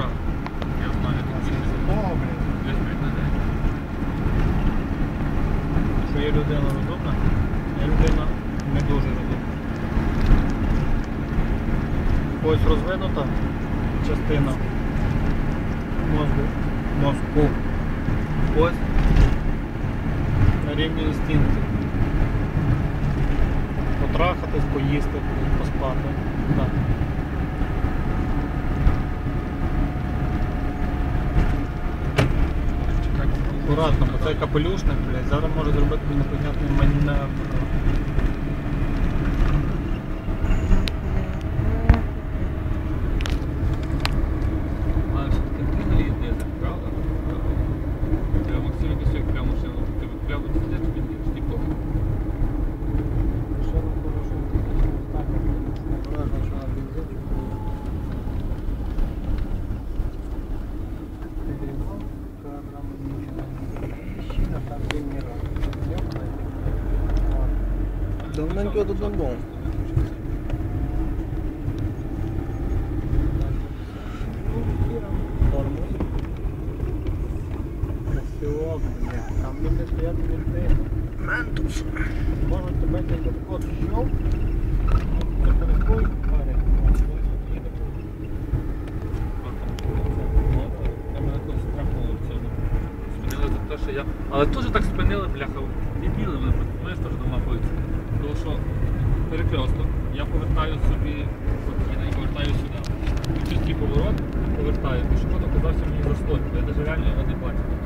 Направо. Я знаю, це. Добре. Десь виглядає. Що є людина розумна, є людина не дуже розумна. Ось розвинута частина мозку. мозку. Ось на рівні інстинктів. Потрахатись, поїсти, поспати. Так. Чекайте. Акуратно, бо цей капелюшник, блядь, зараз може зробити непонятний маневр. Давненько тут не блядь. Там люди стоять мінти. Ментус. Можуть тебе. Але теж так спинили, бляха, дебіли мене, знаєш, теж дома. Тому що перекресток, я повертаю собі і повертаю сюди. Чистий поворот повертаю. Пішоход оказався мені за стойку. Я навіть реально його не бачив.